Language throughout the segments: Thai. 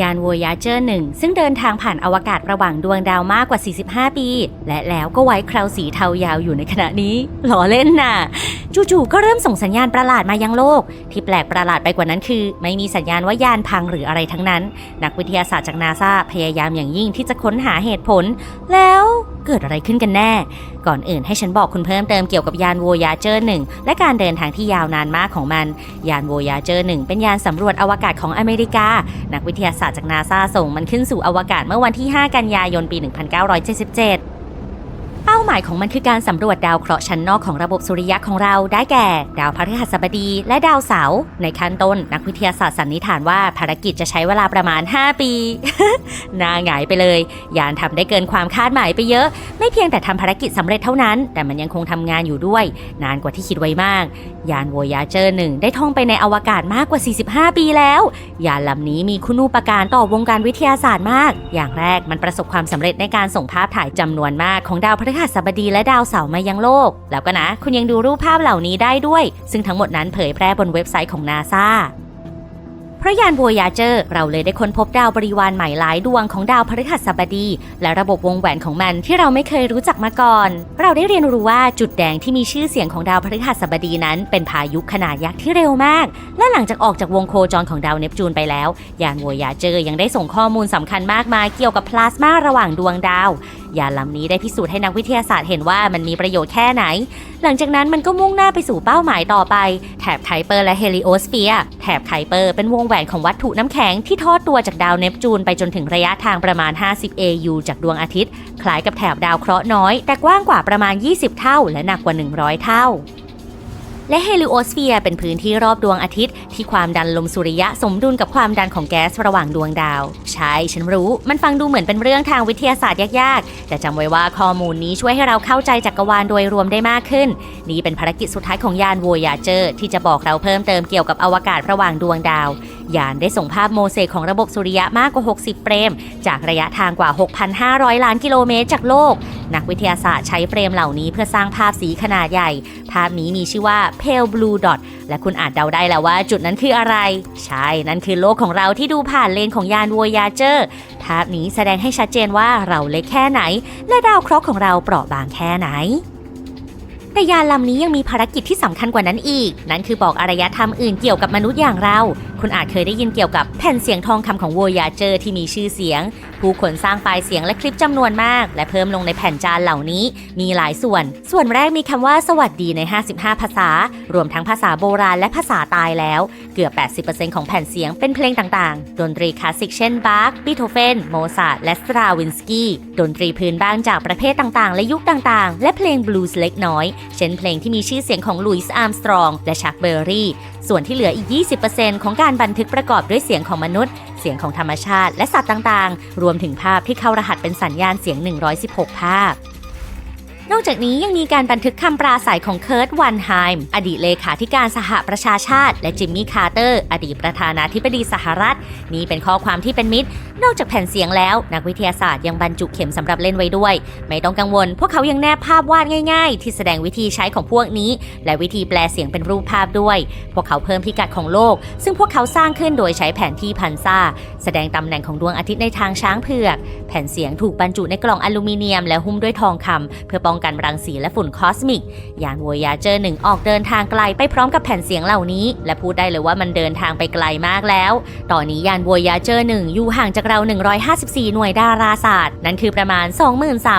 ยาน Voyager 1 ซึ่งเดินทางผ่านอวกาศระหว่างดวงดาวมากกว่า 45 ปี และแล้วก็ไว้คราวสีเทายาวอยู่ในขณะนี้หล่อเล่นน่ะ จู่ๆก็เริ่มส่งสัญญาณประหลาดมายังโลก ที่แปลกประหลาดไปกว่านั้นคือ ไม่มีสัญญาณว่ายานพังหรืออะไรทั้งนั้น นักวิทยาศาสตร์จากนาซาพยายามอย่างยิ่งที่จะค้นหาเหตุผล แล้ว เกิดอะไรขึ้นกันแน่ ก่อนอื่นให้ฉันบอกคุณเพิ่มเติมเกี่ยวกับยานโวยาเจอร์หนึ่งและการเดินทางที่ยาวนานมากของมัน ยานโวยาเจอร์หนึ่งเป็นยานสำรวจอวกาศของอเมริกา นักวิทยาศาสตร์จากนาซาส่งมันขึ้นสู่อวกาศเมื่อวันที่ 5 กันยายนปี 1977 เป้าหมายของมันคือการสำรวจดาวเคราะห์ชั้นนอกของระบบสุริยะของเราได้แก่ ดาวพฤหัสบดีและดาวเสาร์ในขั้นต้นนักวิทยาศาสตร์สันนิษฐานว่าภารกิจจะใช้เวลาประมาณ 5 ปี น่าหงายไปเลย ยานทำได้เกินความคาดหมายไปเยอะ ไม่เพียงแต่ทำภารกิจสำเร็จเท่านั้น แต่มันยังคงทำงานอยู่ด้วย นานกว่าที่คิดไว้มาก ยาน Voyager 1 ได้ท่องไปในอวกาศมากกว่า 45 ปีแล้ว ยานลำนี้มีคุณูปการต่อวงการวิทยาศาสตร์มาก อย่างแรกมันประสบความสำเร็จในการส่งภาพถ่ายจำนวนมากของดาวพฤฤหัสบดีและดาวเสาร์มายังโลก แล้วก็นะ คุณยังดูรูปภาพเหล่านี้ได้ด้วย ซึ่งทั้งหมดนั้นเผยแพร่บนเว็บไซต์ของนาซาเพราะยาน Voyager เราเลยได้ค้นพบดาวบริวารใหม่หลายดวงของดาวพฤหัสบดี และระบบวงแหวนของมันที่เราไม่เคยรู้จักมาก่อน เราได้เรียนรู้ว่าจุดแดงที่มีชื่อเสียงของดาวพฤหัสบดีนั้นเป็นพายุขนาดยักษ์ที่เร็วมาก และหลังจากออกจากวงโคจรของดาวเนปจูนไปแล้ว ยาน Voyager ยังได้ส่งข้อมูลสำคัญมากมายเกี่ยวกับพลาสมาระหว่างดวงดาวยานลำนี้ได้พิสูจน์ให้นักวิทยาศาสตร์เห็นว่ามันมีประโยชน์แค่ไหน หลังจากนั้นมันก็มุ่งหน้าไปสู่เป้าหมายต่อไป แถบไคเปอร์และเฮลิโอสเฟียร์ แถบไคเปอร์เป็นวงแหวนของวัตถุน้ำแข็งที่ทอดตัวจากดาวเนปจูนไปจนถึงระยะทางประมาณ 50 AU จากดวงอาทิตย์ คล้ายกับแถบดาวเคราะห์น้อย แต่กว้างกว่าประมาณ 20 เท่า และหนักกว่า 100 เท่า และเฮลิโอสเฟียร์เป็นพื้นที่รอบดวงอาทิตย์ ที่ความดันลมสุริยะสมดุลกับความดันของแก๊สระหว่างดวงดาว ใช่ ฉันรู้มันฟังดูเหมือนเป็นเรื่องทางวิทยาศาสตร์ยากๆ แต่จำไว้ว่าข้อมูลนี้ช่วยให้เราเข้าใจจักรวาลโดยรวมได้มากขึ้น นี่เป็นภารกิจสุดท้ายของยาน Voyager ที่จะบอกเราเพิ่มเติมเกี่ยวกับอวกาศระหว่างดวงดาว ยานได้ส่งภาพโมเสกของระบบสุริยะมากกว่า 60 เฟรม จากระยะทางกว่า 6,500 ล้านกิโลเมตรจากโลก นักวิทยาศาสตร์ใช้เฟรมเหล่านี้เพื่อสร้างภาพสีขนาดใหญ่ ภาพนี้มีชื่อว่า Pale Blue Dot และคุณอาจเดาได้แล้วว่าจุดนั้นคืออะไร ใช่ นั่นคือโลกของเราที่ดูผ่านเลนของยาน Voyager ภาพนี้แสดงให้ชัดเจนว่าเราเล็กแค่ไหน และดาวเคราะห์ของเราเปราะบางแค่ไหน แต่ยานลำนี้ยังมีภารกิจที่สำคัญกว่านั้นอีก นั่นคือบอกอารยธรรมอื่นเกี่ยวกับมนุษย์อย่างเรา คุณอาจเคยได้ยินเกี่ยวกับแผ่นเสียงทองคำของ Voyager ที่มีชื่อเสียง ผู้คนสร้างไฟล์เสียงและคลิปจำนวนมาก และเพิ่มลงในแผ่นจานเหล่านี้ มีหลายส่วน ส่วนแรกมีคำว่าสวัสดีใน 55 ภาษา รวมทั้งภาษาโบราณและภาษาตายแล้ว เกือบ 80%ของแผ่นเสียงเป็นเพลงต่างๆ ดนตรีคลาสสิกเช่นบาร์กบีโธเฟน โมซาร์ทและสตราวินสกี้ ดนตรีพื้นบ้านจากประเภทต่างๆ และยุคต่างๆ และเพลงบลูส์เล็กน้อยเช่นเพลงที่มีชื่อเสียงของลุยส์อาร์มสตรองและชักเบอร์รี่ ส่วนที่เหลืออีก 20%ของการบันทึกประกอบด้วยเสียงของมนุษย์ เสียงของธรรมชาติ และสัตว์ต่างๆ รวมถึงภาพที่เข้ารหัสเป็นสัญญาณเสียง 116 ภาพนอกจากนี้ยังมีการบันทึกคำปราศัยของเคิร์ตวันไฮม์อดีตเลขาธิการสหประชาชาติ และจิมมี่คาร์เตอร์ อดีตประธานาธิบดีสหรัฐ นี่เป็นข้อความที่เป็นมิตร นอกจากแผ่นเสียงแล้ว นักวิทยาศาสตร์ยังบรรจุเข็มสำหรับเล่นไว้ด้วย ไม่ต้องกังวล พวกเขายังแนบภาพวาดง่ายๆ ที่แสดงวิธีใช้ของพวกนี้ และวิธีแปลเสียงเป็นรูปภาพด้วย พวกเขาเพิ่มพิกัดของโลก ซึ่งพวกเขาสร้างขึ้นโดยใช้แผนที่พันซ่า แสดงตำแหน่งของดวงอาทิตย์ในทางช้างเผือก แผ่นเสียงถูกบรรจุในกล่องอลูมิเนียม และหุ้มด้วยทองคำเพื่อป้องกันรังสีและฝุ่นคอสมิก ยาน Voyager 1 ออกเดินทางไกลไปพร้อมกับแผ่นเสียงเหล่านี้ และพูดได้เลยว่ามันเดินทางไปไกลมากแล้ว ตอนนี้ยาน Voyager 1 อยู่ห่างจากเรา 154 หน่วยดาราศาสตร์ นั่นคือประมาณ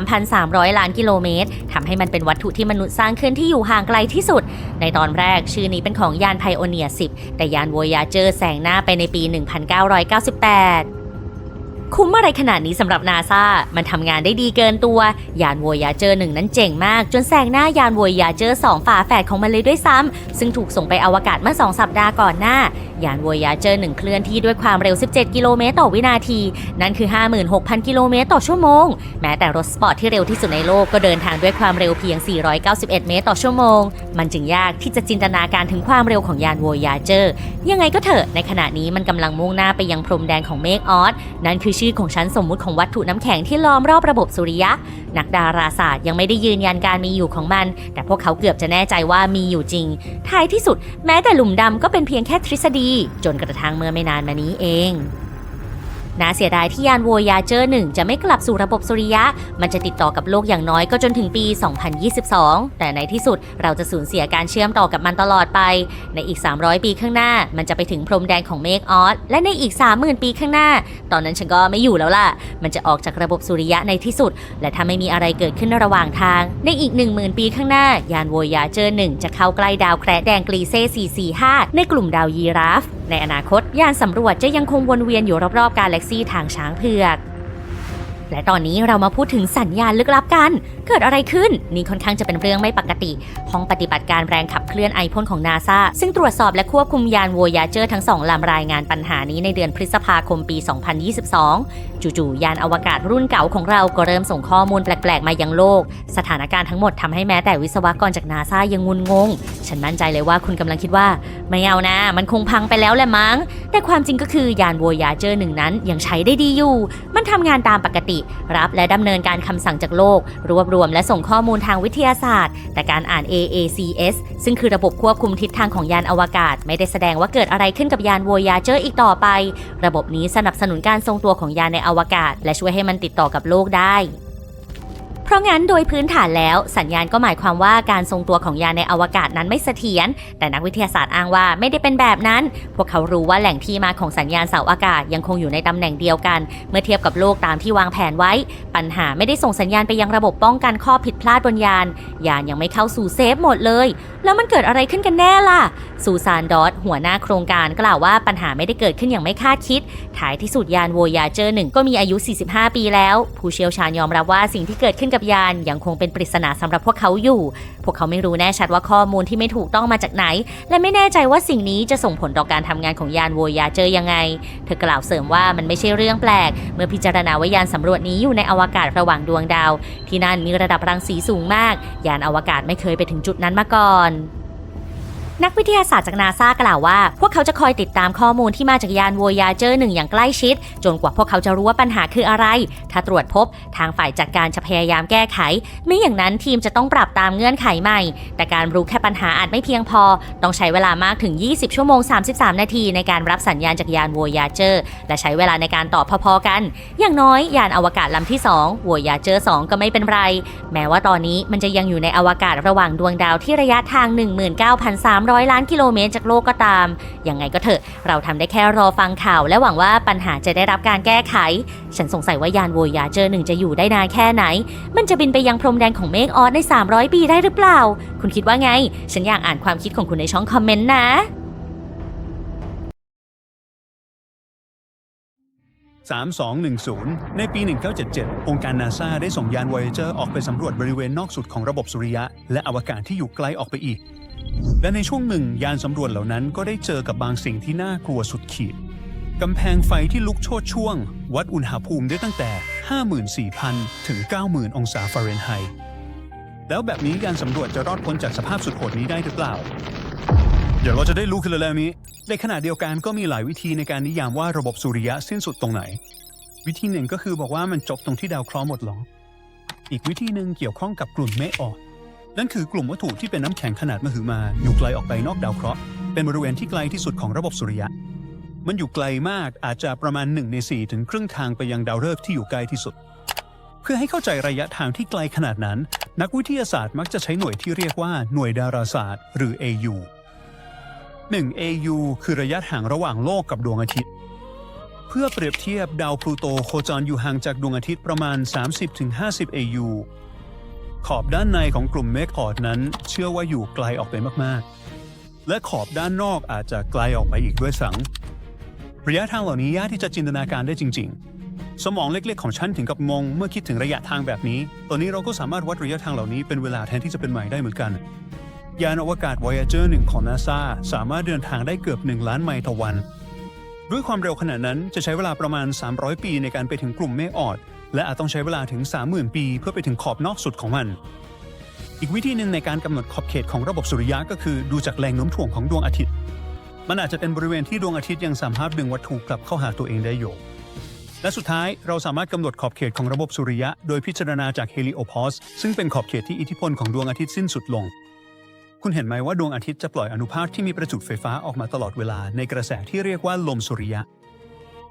23,300 ล้านกิโลเมตรทำให้มันเป็นวัตถุที่มนุษย์สร้างขึ้นที่อยู่ห่างไกลที่สุด ในตอนแรกชื่อนี้เป็นของยานไพโอเนีย10 แต่ยาน Voyager แซงหน้าไปในปี 1998คุ้มอะไรขนาดนี้สำหรับนาซามันทำงานได้ดีเกินตัว ยาน Voyager 1นั้นเจ๋งมาก จนแซงหน้ายาน Voyager 2ฝาแฝดของมันเลยด้วยซ้ำ ซึ่งถูกส่งไปอวกาศเมื่อ 2 สัปดาห์ก่อนหน้า ยาน Voyager 1 เคลื่อนที่ด้วยความเร็ว 17 กิโลเมตรต่อวินาที นั่นคือ 56,000 กิโลเมตรต่อชั่วโมง แม้แต่รถสปอร์ตที่เร็วที่สุดในโลกก็เดินทางด้วยความเร็วเพียง 491 เมตรต่อชั่วโมง มันจึงยากที่จะจินตนาการถึงความเร็วของยาน Voyager ยังไงก็เถอะ ในขณะนี้มันกำลังมุ่งหน้าไปยังพรมแดนของเมฆออส นั่นคือชื่อของชั้นสมมุติของวัตถุน้ำแข็งที่ล้อมรอบระบบสุริยะนักดาราศาสตร์ยังไม่ได้ยืนยันการมีอยู่ของมัน แต่พวกเขาเกือบจะแน่ใจว่ามีอยู่จริง ท้ายที่สุดแม้แต่หลุมดำก็เป็นเพียงแค่ทฤษฎี จนกระทั่งเมื่อไม่นานมานี้เอง น่าเสียดายที่ยานโวยาเจอร์1จะไม่กลับสู่ระบบสุริยะ มันจะติดต่อกับโลกอย่างน้อยก็จนถึงปี 2022 แต่ในที่สุดเราจะสูญเสียการเชื่อมต่อกับมันตลอดไป ในอีก 300 ปีข้างหน้า มันจะไปถึงพรมแดงของเมกออส และในอีก 30,000 ปีข้างหน้า ตอนนั้นฉันก็ไม่อยู่แล้วล่ะ มันจะออกจากระบบสุริยะในที่สุด และถ้าไม่มีอะไรเกิดขึ้นระหว่างทาง ในอีก 10,000 ปีข้างหน้า ยานโวยาเจอร์1จะเข้าใกล้ดาวแคระแดงกรีเซ่445 ในกลุ่มดาวยีราฟ ในอนาคตยานสำรวจจะยังคงวนเวียนอยู่รอบๆกาแล็กซี่ทางช้างเผือก และตอนนี้เรามาพูดถึงสัญญาณลึกลับกัน เกิดอะไรขึ้น นี่ค่อนข้างจะเป็นเรื่องไม่ปกติ ห้องปฏิบัติการแรงขับเคลื่อนไอพ่นของนาซาซึ่งตรวจสอบและควบคุมยานโวยาเจอร์ทั้งสองลำรายงานปัญหานี้ในเดือนพฤษภาคมปี 2022 จู่ๆยานอวกาศรุ่นเก่าของเราก็เริ่มส่งข้อมูลแปลกๆ มายังโลก สถานการณ์ทั้งหมดทำให้แม้แต่วิศวกรจากนาซายังงุนงง ฉันมั่นใจเลยว่าคุณกำลังคิดว่า ไม่เอานะ มันคงพังไปแล้วแหละมั้ง แต่ความจริงก็คือยานโวยาเจอร์หนึ่งนั้นยังใช้ได้ดีอยู่ มันทำงานตามปกติ รับและดำเนินการคำสั่งจากโลก รวบรวมและส่งข้อมูลทางวิทยาศาสตร์ แต่การอ่าน AACS ซึ่งคือระบบควบคุมทิศทางของยานอวกาศ ไม่ได้แสดงว่าเกิดอะไรขึ้นกับยานโวยาเจอร์อีกต่อไป ระบบนี้สนับสนุนการทรงตัวของยานในอวกาศ และช่วยให้มันติดต่อกับโลกได้ เพราะงั้นโดยพื้นฐานแล้ว สัญญาณก็หมายความว่าการทรงตัวของยานในอวกาศนั้นไม่เสถียร แต่นักวิทยาศาสตร์อ้างว่าไม่ได้เป็นแบบนั้น พวกเขารู้ว่าแหล่งที่มาของสัญญาณเสาอากาศยังคงอยู่ในตำแหน่งเดียวกัน เมื่อเทียบกับโลกตามที่วางแผนไว้ ปัญหาไม่ได้ส่งสัญญาณไปยังระบบป้องกันข้อผิดพลาดบนยาน ยานยังไม่เข้าสู่เซฟหมดเลย แล้วมันเกิดอะไรขึ้นกันแน่ล่ะ ซูซานดอตหัวหน้าโครงการกล่าวว่าปัญหาไม่ได้เกิดขึ้นอย่างไม่คาดคิด ท้ายที่สุดยานโวยาเจอร์หนึ่งก็มีอายุ 45 ปีแล้ว ผู้เชี่ยวชาญยอมรับว่าสิ่งที่เกิดขึ้นกับยานยังคงเป็นปริศนาสำหรับพวกเขาอยู่ พวกเขาไม่รู้แน่ชัดว่าข้อมูลที่ไม่ถูกต้องมาจากไหน และไม่แน่ใจว่าสิ่งนี้จะส่งผลต่อการทำงานของยานโวยาเจอยังไง เธอกล่าวเสริมว่ามันไม่ใช่เรื่องแปลก เมื่อพิจารณาว่ายานสำรวจนี้อยู่ในอวกาศระหว่างดวงดาว ที่นั่นมีระดับรังสีสูงมาก ยานอวกาศไม่เคยไปถึงจุดนั้นมาก่อน นักวิทยาศาสตร์จากนาซากล่าวว่า พวกเขาจะคอยติดตามข้อมูลที่มาจากยานโวยาเจอร์หนึ่งอย่างใกล้ชิด จนกว่าพวกเขาจะรู้ว่าปัญหาคืออะไร ถ้าตรวจพบทางฝ่ายจัดการจะพยายามแก้ไข ไม่อย่างนั้นทีมจะต้องปรับตามเงื่อนไขใหม่ แต่การรู้แค่ปัญหาอาจไม่เพียงพอ ต้องใช้เวลามากถึง 20 ชั่วโมง 33 นาที ในการรับสัญญาณจากยานโวยาเจอร์และใช้เวลาในการตอบพอๆกัน อย่างน้อยยานอวกาศลำที่2โวยาเจอร์2ก็ไม่เป็นไร แม้ว่าตอนนี้มันจะยังอยู่ในอวกาศระหว่างดวงดาวที่ระยะทาง 19,300ล้านกิโลเมตรจากโลกก็ตาม ยังไงก็เถอะ เราทำได้แค่รอฟังข่าว และหวังว่าปัญหาจะได้รับการแก้ไข ฉันสงสัยว่ายานโวยาเจอร์หนึ่งจะอยู่ได้นานแค่ไหน มันจะบินไปยังพรมแดงของเมฆออสใน 300 ปีได้หรือเปล่า คุณคิดว่าไง ฉันอยากอ่านความคิดของคุณในช่องคอมเมนต์นะ3210 ในปี 1977 องค์การนาซาได้ส่งยาน Voyager ออกไปสำรวจบริเวณนอกสุดของระบบสุริยะ และอวกาศที่อยู่ไกลออกไปอีก และในช่วงหนึ่งยานสำรวจเหล่านั้นก็ได้เจอกับบางสิ่งที่น่ากลัวสุดขีดกำแพงไฟที่ลุกโชดช่วง วัดอุณหภูมิได้ตั้งแต่ 54,000 ถึง 90,000 องศาฟาเรนไฮต์แล้วแบบนี้ยานสำรวจจะรอดพ้นจากสภาพสุดโหดนี้ได้หรือเปล่า เดี๋ยวเราจะได้รู้กันแล้วนี้ ในขณะเดียวกันก็มีหลายวิธีในการนิยามว่าระบบสุริยะสิ้นสุดตรงไหน วิธีหนึ่งก็คือบอกว่ามันจบตรงที่ดาวเคราะห์หมดลงอีกวิธีหนึ่งเกี่ยวข้องกับกลุ่มเมฆอ่อน นั่นคือกลุ่มวัตถุที่เป็นน้ำแข็งขนาดมหึมา อยู่ไกลออกไปนอกดาวเคราะห์เป็นบริเวณที่ไกลที่สุดของระบบสุริยะ มันอยู่ไกลมากอาจจะประมาณ1ใน4ถึงครึ่งทางไปยังดาวฤกษ์ที่อยู่ใกลที่สุด เพื่อให้เข้าใจระยะทางที่ไกลขนาดนั้น นักวิทยาศาสตร์มักจะใช้หน่วยที่เรียกว่าหน่วยดาราศาสตร์ หรือ AU 1 AU คือระยะห่างระหว่างโลกกับดวงอาทิตย์ เพื่อเปรียบเทียบดาวพลูโตโคจรอยู่ห่างจากดวงอาทิตย์ประมาณ 30-50 AU ขอบด้านในของกลุ่มเมฆพอร์ตนั้น เชื่อว่าอยู่ไกลออกไปมากๆ และขอบด้านนอกอาจจะไกลออกไปอีกด้วยซ้ำระยะทางเหล่านี้ยากที่จะจินตนาการได้จริง ๆ สมองเล็กๆ ของฉันถึงกับงงเมื่อคิดถึงระยะทางแบบนี้ ตอนนี้เราก็สามารถวัดระยะทางเหล่านี้เป็นเวลาแทนที่จะเป็นไมล์ได้เหมือนกัน ยานอวกาศ Voyager 1 ของ NASA สามารถเดินทางได้เกือบ 1 ล้านไมล์ต่อวัน ด้วยความเร็วขนาดนั้นจะใช้เวลาประมาณ 300 ปีในการไปถึงกลุ่มเมฆออด และอาจต้องใช้เวลาถึง 30,000 ปีเพื่อไปถึงขอบนอกสุดของมัน อีกวิธีหนึ่งในการกำหนดขอบเขตของระบบสุริยะก็คือดูจากแรงโน้มถ่วงของดวงอาทิตย์ มันอาจจะเป็นบริเวณที่ดวงอาทิตย์ยังสามารถดึงวัตถุกลับเข้าหาตัวเองได้อยู่ และสุดท้ายเราสามารถกำหนดขอบเขตของระบบสุริยะ โดยพิจารณาจากเฮลิโอพอสซึ่งเป็นขอบเขตที่อิทธิพลของดวงอาทิตย์สิ้นสุดลง คุณเห็นไหมว่าดวงอาทิตย์จะปล่อยอนุภาคที่มีประจุไฟฟ้าออกมาตลอดเวลาในกระแสที่เรียกว่าลมสุริยะ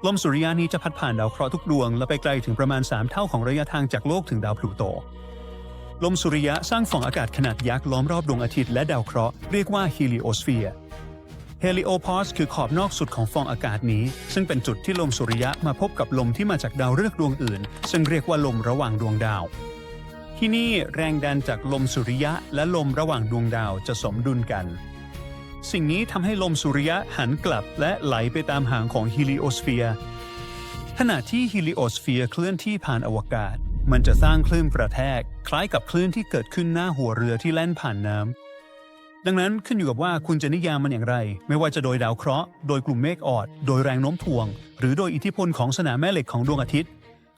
ลมสุริยะนี้จะพัดผ่านดาวเคราะห์ทุกดวง และไปไกลถึงประมาณ 3 เท่าของระยะทางจากโลกถึงดาวพลูโต ลมสุริยะสร้างฝองอากาศขนาดยักษ์ล้อมรอบดวงอาทิตย์และดาวเคราะห์เรียกว่าฮีลิโอสเฟียร์เฮลิโอพอสคือขอบนอกสุดของฟองอากาศนี้ ซึ่งเป็นจุดที่ลมสุริยะมาพบกับลมที่มาจากดาวฤกษ์ดวงอื่น ซึ่งเรียกว่าลมระหว่างดวงดาว ที่นี่แรงดันจากลมสุริยะและลมระหว่างดวงดาวจะสมดุลกัน สิ่งนี้ทำให้ลมสุริยะหันกลับและไหลไปตามหางของฮีลิโอสเฟียร์ขณะที่ฮีลิโอสเฟียร์เคลื่อนที่ผ่านอวกาศ มันจะสร้างคลื่นกระแทก คล้ายกับคลื่นที่เกิดขึ้นหน้าหัวเรือที่แล่นผ่านน้ำดังนั้นขึ้นอยู่กับว่าคุณจะนิยามมันอย่างไร ไม่ว่าจะโดยดาวเคราะห์โดยกลุ่มเมฆออด โดยแรงโน้มถ่วง หรือโดยอิทธิพลของสนามแม่เหล็กของดวงอาทิตย์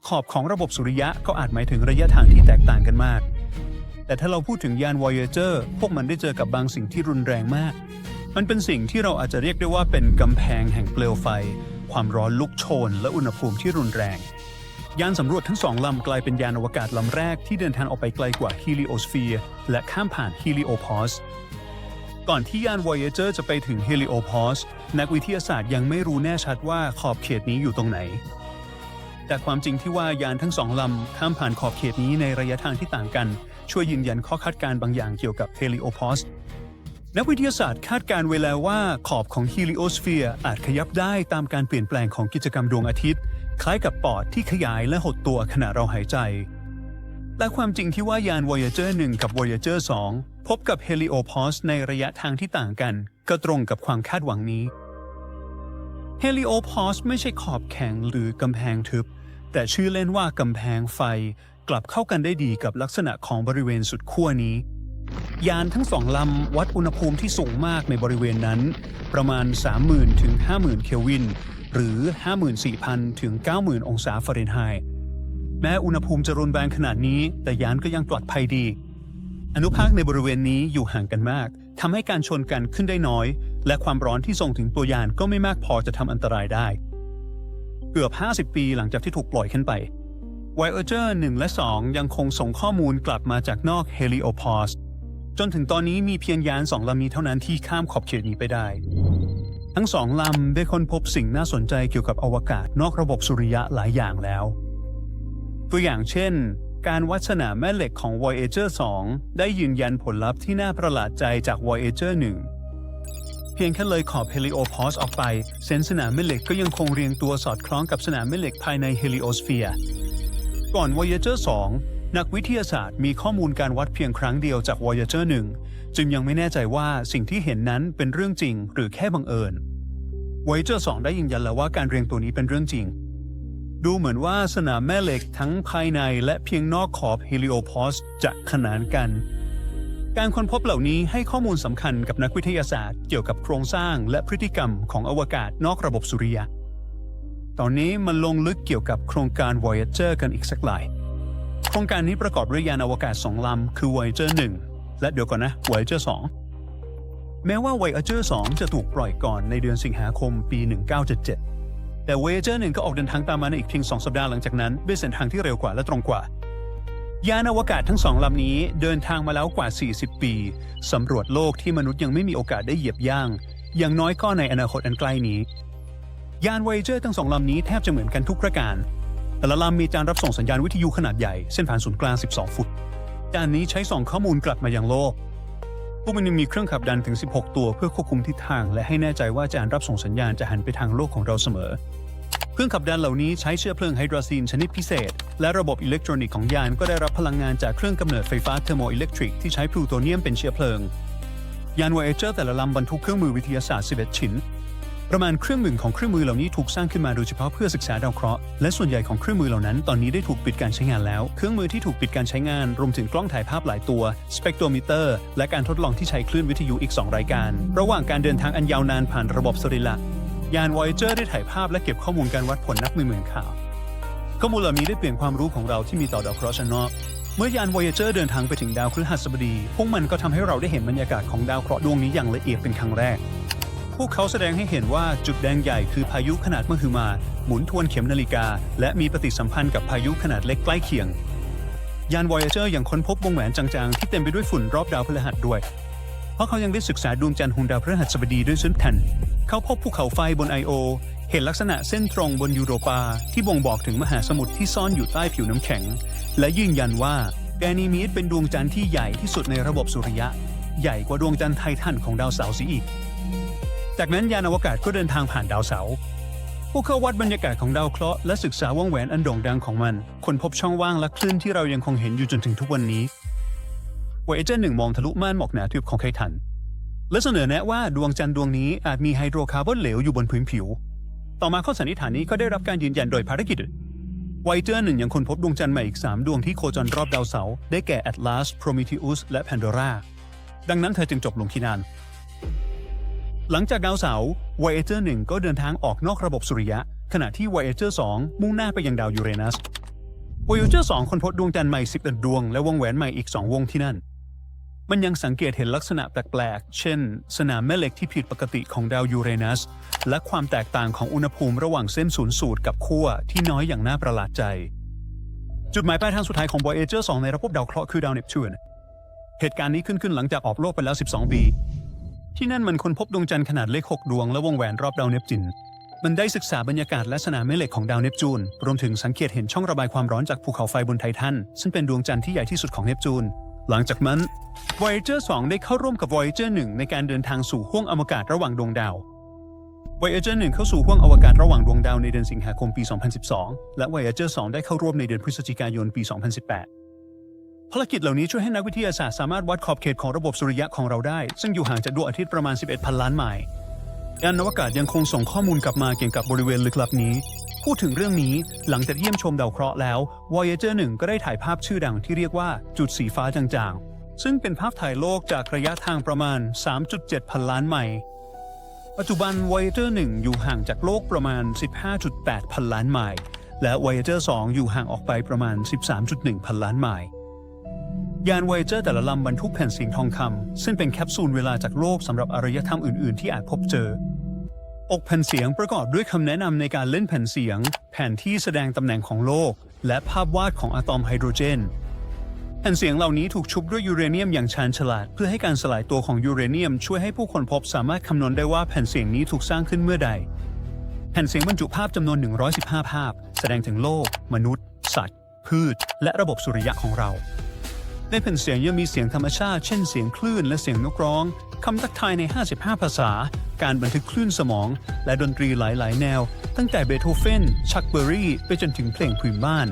ขอบของระบบสุริยะก็อาจหมายถึงระยะทางที่แตกต่างกันมาก แต่ถ้าเราพูดถึงยาน Voyager พวกมันได้เจอกับบางสิ่งที่รุนแรงมาก มันเป็นสิ่งที่เราอาจจะเรียกได้ว่าเป็นกำแพงแห่งเปลวไฟ ความร้อนลุกโชน และอุณหภูมิที่รุนแรง ยานสำรวจทั้งสองลำกลายเป็นยานอวกาศลำแรกที่เดินทางออกไปไกลกว่าฮีลิโอสเฟียร์และข้ามผ่านฮีลิโอพอสก่อนที่ยาน Voyager จะไปถึง Heliopause นักวิทยาศาสตร์ยังไม่รู้แน่ชัดว่าขอบเขตนี้อยู่ตรงไหน แต่ความจริงที่ว่ายานทั้งสองลำข้ามผ่านขอบเขตนี้ในระยะทางที่ต่างกัน ช่วยยืนยันข้อคาดการณ์บางอย่างเกี่ยวกับ Heliopause นักวิทยาศาสตร์คาดการณ์ไว้แล้วว่าขอบของ Heliosphere อาจขยับได้ตามการเปลี่ยนแปลงของกิจกรรมดวงอาทิตย์ คล้ายกับปอดที่ขยายและหดตัวขณะเราหายใจ และความจริงที่ว่ายาน Voyager 1 กับ Voyager 2 พบกับ Heliopause ในระยะทางที่ต่างกัน ก็ตรงกับความคาดหวังนี้ Heliopause ไม่ใช่ขอบแข็งหรือกำแพงทึบ แต่ชื่อเล่นว่ากำแพงไฟกลับเข้ากันได้ดีกับลักษณะของบริเวณสุดขั้วนี้ ยานทั้งสองลำวัดอุณหภูมิที่สูงมากในบริเวณนั้น ประมาณ 30,000 ถึง 50,000 เคลวิน หรือ 54,000 ถึง 90,000 องศาฟาเรนไฮต์ แม้อุณหภูมิจะรุนแรงขนาดนี้ แต่ยานก็ยังปลอดภัยดี อนุภาคในบริเวณนี้อยู่ห่างกันมาก ทำให้การชนกันขึ้นได้น้อย และความร้อนที่ส่งถึงตัวยานก็ไม่มากพอจะทำอันตรายได้ เกือบ 50 ปีหลังจากที่ถูกปล่อยขึ้นไป Voyager 1 และ 2 ยังคงส่งข้อมูลกลับมาจากนอก Heliopause จนถึงตอนนี้มีเพียงยานสองลำนี้เท่านั้นที่ข้ามขอบเขตนี้ไปได้ ทั้งสองลำได้ค้นพบสิ่งน่าสนใจเกี่ยวกับอวกาศนอกระบบสุริยะหลายอย่างแล้ว ตัวอย่างเช่น การวัดสนามแม่เหล็กของ Voyager 2 ได้ยืนยันผลลัพธ์ที่น่าประหลาดใจจาก Voyager 1เพียงแค่เลยขอบ Heliopause ออกไป เส้นสนามแม่เหล็กก็ยังคงเรียงตัวสอดคล้องกับสนามแม่เหล็กภายใน Heliosphere ก่อน Voyager 2 นักวิทยาศาสตร์มีข้อมูลการวัดเพียงครั้งเดียวจาก Voyager 1 จึงยังไม่แน่ใจว่าสิ่งที่เห็นนั้นเป็นเรื่องจริง หรือแค่บังเอิญ Voyager 2 ได้ยืนยันแล้วว่าการเรียงตัวนี้เป็นเรื่องจริง ดูเหมือนว่าสนามแม่เหล็กทั้งภายในและเพียงนอกขอบ Heliopause จะขนานกัน การค้นพบเหล่านี้ให้ข้อมูลสำคัญกับนักวิทยาศาสตร์ เกี่ยวกับโครงสร้างและพฤติกรรมของอวกาศนอกระบบสุริยะ ตอนนี้มันลงลึกเกี่ยวกับโครงการ Voyager กันอีกสักหลาย โครงการนี้ประกอบด้วยยานอวกาศสองลำ คือ Voyager 1 และเดี๋ยวก่อนนะ Voyager 2 แม้ว่า Voyager 2 จะถูกปล่อยก่อนในเดือนสิงหาคมปี 1977 แต่ Voyager 1 ก็ออกเดินทางตามมาในอีกเพียง 2 สัปดาห์หลังจากนั้นด้วยเส้นทางที่เร็วกว่าและตรงกว่า ยานอวกาศทั้งสองลำนี้เดินทางมาแล้วกว่า 40 ปี สำรวจโลกที่มนุษย์ยังไม่มีโอกาสได้เหยียบย่าง อย่างน้อยก็ในอนาคตอันใกล้นี้ ยาน Voyager ทั้งสองลำนี้แทบจะเหมือนกันทุกประการ แต่ละลำมีจานรับส่งสัญญาณวิทยุขนาดใหญ่เส้นผ่านศูนย์กลาง 12 ฟุต จานนี้ใช้ส่งข้อมูลกลับมายังโลก พวกมันยังมีเครื่องขับดันถึง 16 ตัวเพื่อควบคุมทิศทาง และให้แน่ใจว่าจานรับส่งสัญญาณจะหันไปทางโลกของเราเสมอ เครื่องขับดันเหล่านี้ใช้เชื้อเพลิงไฮดรซีนชนิดพิเศษ และระบบอิเล็กทรอนิกส์ของยานก็ได้รับพลังงานจากเครื่องกำเนิดไฟฟ้าเทอร์โมอิเล็กทริกที่ใช้พลูโตเนียมเป็นเชื้อเพลิง ยาน Voyager แต่ละลำบรรทุกเครื่องมือวิทยาศาสตร์ 11 ชิ้น ประมาณครึ่งหนึ่งของเครื่องมือเหล่านี้ถูกสร้างขึ้นมาโดยเฉพาะเพื่อศึกษาดาวเคราะห์และส่วนใหญ่ของเครื่องมือเหล่านั้นตอนนี้ได้ถูกปิดการใช้งานแล้ว เครื่องมือที่ถูกปิดการใช้งานรวมถึงกล้องถ่ายภาพหลายตัวสเปกโทรมิเตอร์และการทดลองที่ใช้คลื่นวิทยุอีก 2 รายการ ระหว่างการเดินทางอันยาวนานผ่านระบบสริละยาน Voyager ได้ถ่ายภาพและเก็บข้อมูลการวัดผลนับหมื่นข่าวข้อมูลเหล่านี้ได้เปลี่ยนความรู้ของเราที่มีต่อดาวเคราะห์ชั้นนอกเมื่อยาน Voyager เดินทางไปถึงดาวพฤหัสบดี พวกมันก็ทำให้เราได้เห็นบรรยากาศของดาวเคราะห์ดวงนี้อย่างละเอียดเป็นครั้งแรก พวกเขาแสดงให้เห็นว่าจุดแดงใหญ่คือพายุขนาดมหึมา หมุนทวนเข็มนาฬิกา และมีปฏิสัมพันธ์กับพายุขนาดเล็กใกล้เคียง ยาน Voyager ยังค้นพบวงแหวนจางๆ ที่เต็มไปด้วยฝุ่นรอบดาวพฤหัสด้วย เพราะเขายังได้ศึกษาดวงจันทร์หุ่นดาวพฤหัสบดีด้วยเช่นกันเขาพบภูเขาไฟบนไอโอเห็นลักษณะเส้นตรงบนยูโรปา ที่บ่งบอกถึงมหาสมุทรที่ซ่อนอยู่ใต้ผิวน้ำแข็ง และยืนยันว่าแกนีมีดเป็นดวงจันทร์ที่ใหญ่ที่สุดในระบบสุริยะ ใหญ่กว่าดวงจันทร์ไททันของดาวเสาร์เสียอีก จากนั้นยานอวกาศก็เดินทางผ่านดาวเสาร์พวกเขาวัดบรรยากาศของดาวเคราะห์และศึกษาวงแหวนอันโด่งดังของมันค้นพบช่องว่างและคลื่นที่เรายังคงเห็นอยู่จนถึงทุกวันนี้ Voyager 1มองทะลุม่านหมอกหนาทึบของไททัน และเสนอแนะว่าดวงจันทร์ดวงนี้อาจมีไฮโดรคาร์บอนเหลวอยู่บนพื้นผิว ต่อมาข้อสันนิษฐานนี้ก็ได้รับการยืนยันโดยภารกิจ Voyager 1ยังค้นพบดวงจันทร์ใหม่อีก 3 ดวงที่โคจรรอบดาวเสาร์ได้แก่ Atlas, Prometheus และ Pandora ดังนั้นเธอจึงจบลงที่นั่น หลังจากดาวเสาร์ Voyager 1 ก็เดินทางออกนอกระบบสุริยะ ขณะที่ Voyager 2 มุ่งหน้าไปยังดาวยูเรนัส Voyager 2 ค้นพบดวงจันทร์ใหม่11ดวง และวงแหวนใหม่อีก 2 วงที่นั่น มันยังสังเกตเห็นลักษณะแปลกๆ เช่น สนามแม่เหล็กที่ผิดปกติของดาวยูเรนัส และความแตกต่างของอุณหภูมิระหว่างเส้นศูนย์สูตรกับขั้วที่น้อยอย่างน่าประหลาดใจ จุดหมายปลายทางสุดท้ายของ Voyager 2 ในระบบดาวเคราะห์คือดาวเนปจูนเหตุการณ์นี้ขึ้นขึ้นหลังจากออกโลกไปแล้ว 12 ปี ที่นั่นมันค้นพบดวงจันทร์ขนาดเล็ก6ดวงและวงแหวนรอบดาวเนปจูนมันได้ศึกษาบรรยากาศและสนามแม่เหล็กของดาวเนปจูน รวมถึงสังเกตเห็นช่องระบายความร้อนจากภูเขาไฟบนไททัน ซึ่งเป็นดวงจันทร์ที่ใหญ่ที่สุดของเนปจูน หลังจากนั้น Voyager 2 ได้เข้าร่วมกับ Voyager 1 ในการเดินทางสู่ห้วงอวกาศระหว่างดวงดาว Voyager 1 เข้าสู่ห้วงอวกาศระหว่างดวงดาวในเดือนสิงหาคมปี 2012 และ Voyager 2 ได้เข้าร่วมในเดือนพฤศจิกายนปี 2018 ภารกิจเหล่านี้ช่วยให้นักวิทยาศาสตร์สามารถวัดขอบเขตของระบบสุริยะของเราได้ ซึ่งอยู่ห่างจากดวงอาทิตย์ประมาณ 11พันล้านไมล์ยานอวกาศยังคงส่งข้อมูลกลับมาเกี่ยวกับบริเวณลึกลับนี้ พูดถึงเรื่องนี้หลังจากเยี่ยมชมดาวเคราะห์แล้ว Voyager 1 ก็ได้ถ่ายภาพชื่อดังที่เรียกว่าจุดสีฟ้าจางๆ ซึ่งเป็นภาพถ่ายโลกจากระยะทางประมาณ 3.7 พันล้านไมล์ปัจจุบัน Voyager 1 อยู่ห่างจากโลกประมาณ 15.8 พันล้านไมล์และ Voyager 2 อยู่ห่างออกไปประมาณ 13.1 พันล้านไมล์ ยาน Voyager แต่ละลำบรรทุกแผ่นเสียงทองคำซึ่งเป็นแคปซูลเวลาจากโลกสำหรับอารยธรรมอื่น ๆ ที่อาจพบเจอ อกแผ่นเสียงประกอบด้วยคำแนะนำในการเล่นแผ่นเสียง แผนที่แสดงตำแหน่งของโลก และภาพวาดของอะตอมไฮโดรเจน แผ่นเสียงเหล่านี้ถูกชุบด้วยยูเรเนียมอย่างชาญฉลาด เพื่อให้การสลายตัวของยูเรเนียม ช่วยให้ผู้คนพบสามารถคำนวณได้ว่าแผ่นเสียงนี้ถูกสร้างขึ้นเมื่อใด แผ่นเสียงบรรจุภาพจำนวน 115 ภาพ แสดงถึงโลก มนุษย์ สัตว์ พืช และระบบสุริยะของเรา ในแผ่นเสียงยังมีเสียงธรรมชาติ เช่นเสียงคลื่นและเสียงนกร้อง คำทักทายใน 55 ภาษา การบันทึกคลื่นสมอง และดนตรีหลาย ๆ แนว ตั้งแต่เบโธเฟน ชักเบอรี่ ไปจนถึงเพลงพื้นบ้าน